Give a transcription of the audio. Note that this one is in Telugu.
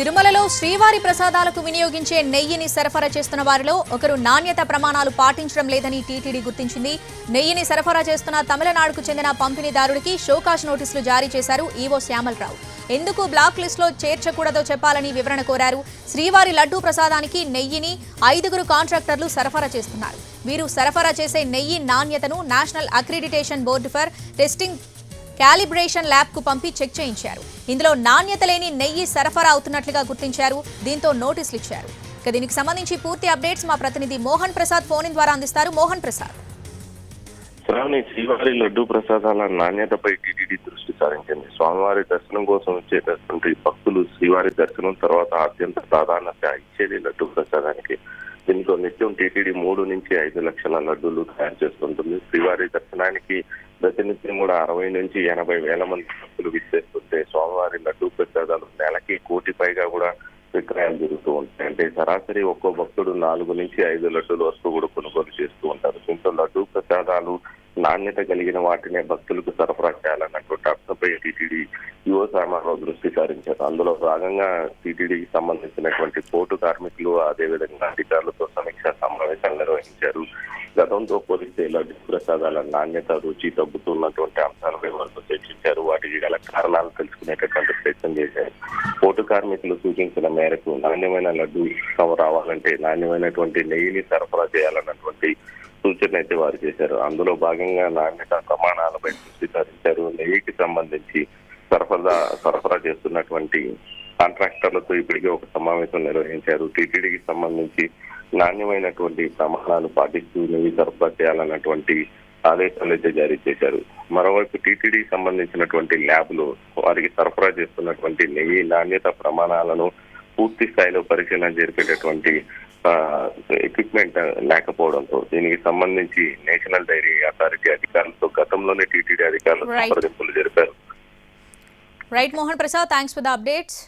తిరుమలలో శ్రీవారి ప్రసాదాలకు వినియోగించే నెయ్యిని సరఫరా చేస్తున్న వారిలో ఒకరు నాణ్యత ప్రమాణాలు పాటించడం లేదని టీటీడీ గుర్తించింది. నెయ్యిని సరఫరా చేస్తున్న తమిళనాడుకు చెందిన పంపిణీదారుడికి షోకాష్ నోటీసులు జారీ చేశారు ఈవో శ్యామలరావు. ఎందుకు బ్లాక్ లిస్టులో చేర్చకూడదో చెప్పాలని వివరణ కోరారు. శ్రీవారి లడ్డూ ప్రసాదానికి నెయ్యిని ఐదుగురు కాంట్రాక్టర్లు సరఫరా చేస్తున్నారు. వీరు సరఫరా చేసే నెయ్యి నాణ్యతను national accreditation board for testing calibration ల్యాబ్కు పంపి చెక్ చేయించారు. ఇందులో నాణ్యత లేని నెయ్యి సరఫరా అవుతున్నట్లుగా గుర్తించారు. దీంతో నోటీసులు ఇచ్చారు. ఇక దీనికి సంబంధించి పూర్తి అప్డేట్స్ మా ప్రతినిధి మోహన్ ప్రసాద్ ఫోన్ ద్వారా అందిస్తారు. మోహన్ ప్రసాద్. శ్రావణి శ్రీవారి లడ్డు ప్రసాదాల నాణ్యతపై టీటీడీ దృష్టి సారించింది. స్వామివారి దర్శనం కోసం వచ్చేటటువంటి భక్తులు శ్రీవారి దర్శనం తర్వాత అత్యంత ప్రాధాన్యత ఇచ్చేది లడ్డు ప్రసాదానికి. దీంతో నిత్యం టీటీడీ మూడు నుంచి ఐదు లక్షల లడ్డూలు తయారు చేస్తుంటుంది శ్రీవారి దర్శనానికి ప్రతినిత్యం కూడా అరవై నుంచి ఎనభై వేల మంది భక్తులు విచ్చేస్తుంటే స్వామివారి లడ్డు ప్రసాదాలు నెలకి కోటి పైగా కూడా విక్రయాలు జరుగుతూ ఉంటాయి. అంటే సరాసరి ఒక్కో భక్తుడు నాలుగు నుంచి ఐదు లడ్డూల వరకు కూడా కొనుగోలు చేస్తూ ఉంటారు. దీంతో లడ్డు ప్రసాదాలు నాణ్యత కలిగిన వాటినే భక్తులకు సరఫరా చేయాలన్నటువంటి అంశంపై టీటీడీ యువ సామాన్లు దృష్టి సారించారు అందులో భాగంగా టీటీడీకి సంబంధించినటువంటి పోటు కార్మికులు అదేవిధంగా అధికారులతో సమీక్ష సమావేశాలు నిర్వహించారు. గతంతో పోలిస్తే లడ్డు ప్రసాదాల నాణ్యత రుచి తగ్గుతున్నటువంటి అంశాలపై వారితో చర్చించారు. వాటికి గల కారణాలు తెలుసుకునేటటువంటి ప్రయత్నం చేశారు. పోటు కార్మికులు సూచించిన మేరకు నాణ్యమైన లడ్డు రావాలంటే నాణ్యమైనటువంటి నెయ్యిని సరఫరా చేయాలన్నటువంటి సూచన అయితే వారు చేశారు. అందులో భాగంగా నాణ్యత ప్రమాణాలపై దృష్టి సారించారు. నెయ్యికి సంబంధించి సరఫరా సరఫరా చేస్తున్నటువంటి కాంట్రాక్టర్లతో ఇప్పటికే ఒక సమావేశం నిర్వహించారు. టీటీడీకి సంబంధించి నాణ్యమైనటువంటి ప్రమాణాలు పాటిస్తూ నెయ్యి సరఫరా చేయాలన్నటువంటి ఆదేశాలు అయితే జారీ చేశారు. మరోవైపు టీటీడీకి సంబంధించినటువంటి ల్యాబ్లు వారికి సరఫరా చేస్తున్నటువంటి నెయ్యి నాణ్యత ప్రమాణాలను పూర్తి స్థాయిలో పరిశీలన జరిపేటటువంటి ఎక్విప్మెంట్ లేకపోవడంతో దీనికి సంబంధించి నేషనల్ డైరీ అథారిటీ అధికారులతో గతంలోనే టీటీడీ అధికారులు. సంప్రదింపులు జరిపారు. Right Mohan Prasad thanks for the updates